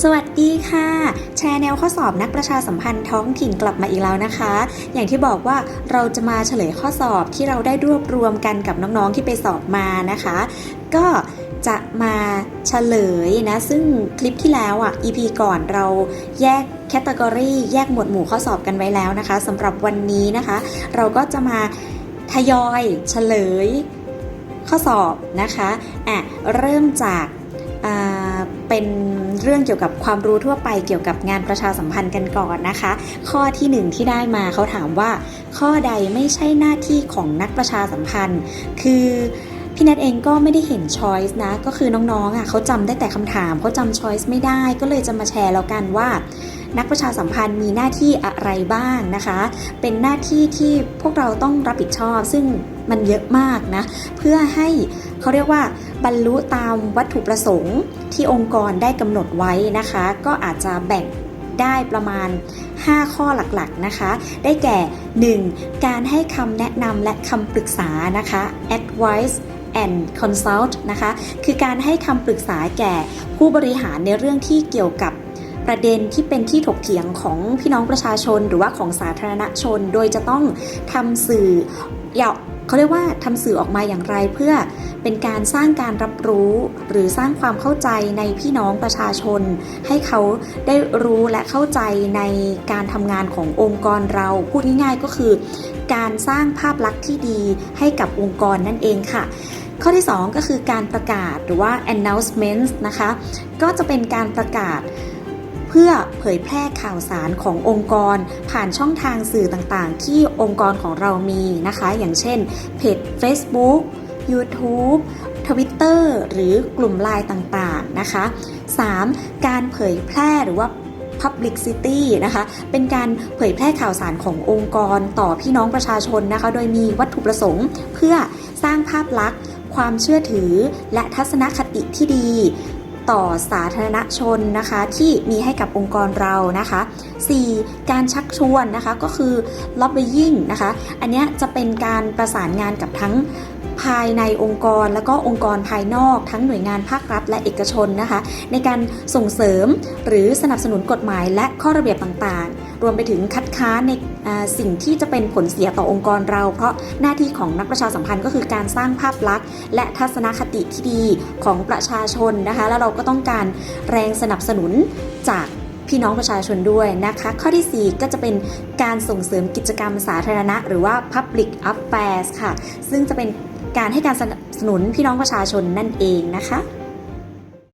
สวัสดีค่ะ แชร์แนวข้อสอบนักประชาสัมพันธ์ท้องถิ่นกลับมาอีกแล้วนะคะ อย่างที่บอกว่าเราจะมาเฉลยข้อสอบที่เราได้รวบรวมกันกับน้องๆที่ไปสอบมานะคะ ก็จะมาเฉลยนะ ซึ่งคลิปที่แล้วอะ EP ก่อนเราแยกแคตตากรีแยกหมวดหมู่ข้อสอบกันไว้แล้วนะคะสำหรับวันนี้นะคะ เราก็จะมาทยอยเฉลยข้อสอบนะคะอะเริ่มจากอ่า เป็นเรื่องเกี่ยวกับความรู้ทั่วไปเกี่ยวกับงานประชาสัมพันธ์กันก่อนนะคะ ข้อที่หนึ่งที่ได้มาเขาถามว่า ข้อใดไม่ใช่หน้าที่ของนักประชาสัมพันธ์ คือพี่นัทเองก็ไม่ได้เห็นช้อยส์นะ ก็คือน้องๆอะเขาจำได้แต่คำถามเขาจำช้อยส์ไม่ได้ก็เลยจะมาแชร์แล้วกันว่า นักประชาสัมพันธ์มีหน้าที่อะไรบ้างนะคะ เป็นหน้าที่ที่พวกเราต้องรับผิดชอบ ซึ่งมันเยอะมากนะ เพื่อให้เขาเรียกว่า บรรลุตามวัตถุประสงค์ที่องค์กรได้กำหนดไว้นะคะ ก็อาจจะแบ่งได้ประมาณ 5 ข้อหลักๆนะคะ ได้แก่ 1. การให้คำแนะนำและคำปรึกษานะคะ advice and consult นะคะ คือการให้คำปรึกษาแก่ผู้บริหารในเรื่องที่เกี่ยวกับประเด็นที่เป็นที่ถกเถียงของพี่น้องประชาชน หรือว่าของสาธารณชน โดยจะต้องทำสื่ออย่า เขาเรียกว่าทำสื่อออกมาอย่างไรเพื่อเป็นการสร้างการรับรู้หรือสร้างความเข้าใจในพี่น้องประชาชน ให้เขาได้รู้และเข้าใจในการทำงานขององค์กรเรา พูดง่ายๆก็คือ การสร้างภาพลักษณ์ที่ดีให้กับองค์กรนั่นเองค่ะ ข้อที่ 2 ก็คือการประกาศหรือว่า announcement นะคะ ก็จะเป็นการประกาศ เพื่อเผยแพร่ข่าวสารขององค์กร ผ่านช่องทางสื่อต่างๆ ที่องค์กรของเรามีนะคะ อย่างเช่นเพจ Facebook YouTube Twitter หรือกลุ่มไลน์ต่างๆนะคะ 3. การเผยแพร่หรือว่า Publicity นะคะ เป็นการเผยแพร่ข่าวสารขององค์กรต่อพี่น้องประชาชนนะคะ โดยมีวัตถุประสงค์ เพื่อสร้างภาพลักษณ์ ความเชื่อถือ และทัศนคติที่ดี ต่อสาธารณชนนะคะที่มีให้กับองค์กรเรานะคะ 4. การชักชวนนะคะก็คือ lobbying นะคะ อันนี้จะเป็นการประสานงานกับทั้งภายในองค์กร แล้วก็องค์กรภายนอก ทั้งหน่วยงานภาครัฐและเอกชนนะคะ ในการส่งเสริมหรือสนับสนุนกฎหมายและข้อระเบียบต่างๆ รวมไปถึงคัดค้านในสิ่งที่จะเป็นผลเสียต่อองค์กรเรา เพราะหน้าที่ของนักประชาสัมพันธ์ก็คือการสร้างภาพลักษณ์ และทัศนคติที่ดีของประชาชนนะคะ แล้วเราก็ต้องการแรงสนับสนุนจาก พี่น้องประชาชนด้วยนะคะ ข้อที่ 4 ก็จะเป็นการส่งเสริมกิจกรรมสาธารณะ หรือว่า Public Affairs ค่ะ ซึ่งจะเป็นการให้การสนับสนุนพี่น้องประชาชนนั่นเองนะคะ